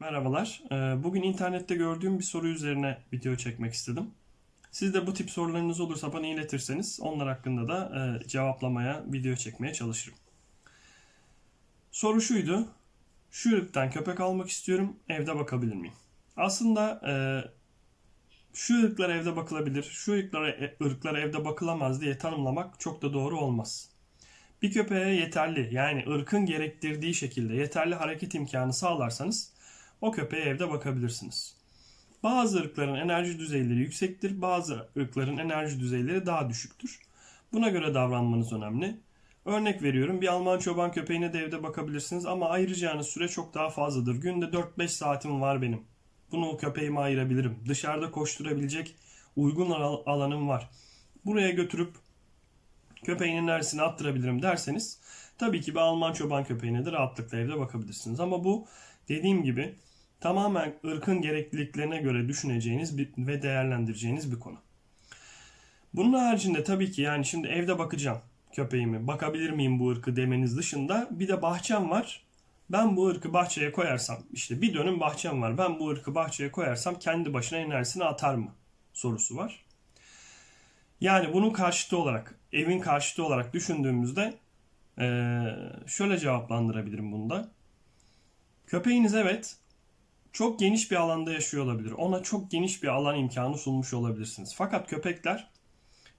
Merhabalar. Ee, Bugün internette gördüğüm bir soru üzerine video çekmek istedim. Siz de bu tip sorularınız olursa bana iletirseniz onlar hakkında da e, cevaplamaya, video çekmeye çalışırım. Soru şuydu. Şu ırktan köpek almak istiyorum. Evde bakabilir miyim? Aslında e, şu ırklar evde bakılabilir, şu ırklara, e, ırklara evde bakılamaz diye tanımlamak çok da doğru olmaz. Bir köpeğe yeterli yani ırkın gerektirdiği şekilde yeterli hareket imkanı sağlarsanız o köpeğe evde bakabilirsiniz. Bazı ırkların enerji düzeyleri yüksektir, bazı ırkların enerji düzeyleri daha düşüktür. Buna göre davranmanız önemli. Örnek veriyorum bir Alman çoban köpeğine de evde bakabilirsiniz ama ayıracağınız süre çok daha fazladır. Günde 4-5 saatim var benim. Bunu köpeğime ayırabilirim. Dışarıda koşturabilecek uygun al- alanım var. Buraya götürüp köpeğin enerjisini attırabilirim derseniz tabii ki bir Alman çoban köpeğine de rahatlıkla evde bakabilirsiniz. Ama bu dediğim gibi tamamen ırkın gerekliliklerine göre düşüneceğiniz ve değerlendireceğiniz bir konu. Bunun haricinde tabii ki yani şimdi evde bakacağım köpeğimi, bakabilir miyim bu ırkı demeniz dışında bir de bahçem var. Ben bu ırkı bahçeye koyarsam, işte bir dönüm bahçem var. Ben bu ırkı bahçeye koyarsam kendi başına enerjisini atar mı? Sorusu var. Yani bunun karşıtı olarak, evin karşıtı olarak düşündüğümüzde şöyle cevaplandırabilirim bunu da. Köpeğiniz evet çok geniş bir alanda yaşıyor olabilir. Ona çok geniş bir alan imkanı sunmuş olabilirsiniz. Fakat köpekler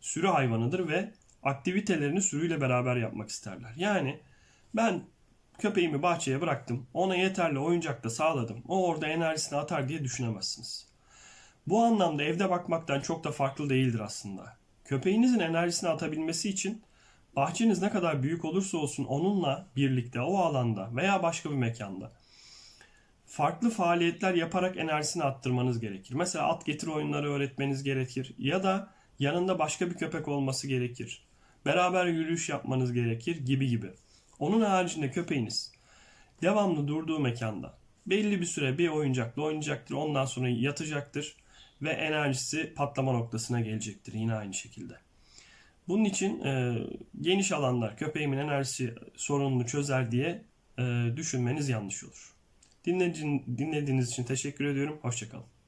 sürü hayvanıdır ve aktivitelerini sürüyle beraber yapmak isterler. Yani ben köpeğimi bahçeye bıraktım. Ona yeterli oyuncak da sağladım. O orada enerjisini atar diye düşünemezsiniz. Bu anlamda evde bakmaktan çok da farklı değildir aslında. Köpeğinizin enerjisini atabilmesi için bahçeniz ne kadar büyük olursa olsun onunla birlikte o alanda veya başka bir mekanda farklı faaliyetler yaparak enerjisini attırmanız gerekir. Mesela at getir oyunları öğretmeniz gerekir ya da yanında başka bir köpek olması gerekir. Beraber yürüyüş yapmanız gerekir gibi gibi. Onun haricinde köpeğiniz devamlı durduğu mekanda belli bir süre bir oyuncakla oynayacaktır. Ondan sonra yatacaktır ve enerjisi patlama noktasına gelecektir yine aynı şekilde. Bunun için e, geniş alanlar köpeğimin enerjisi sorununu çözer diye e, düşünmeniz yanlış olur. Dinlediğiniz için teşekkür ediyorum. Hoşçakalın.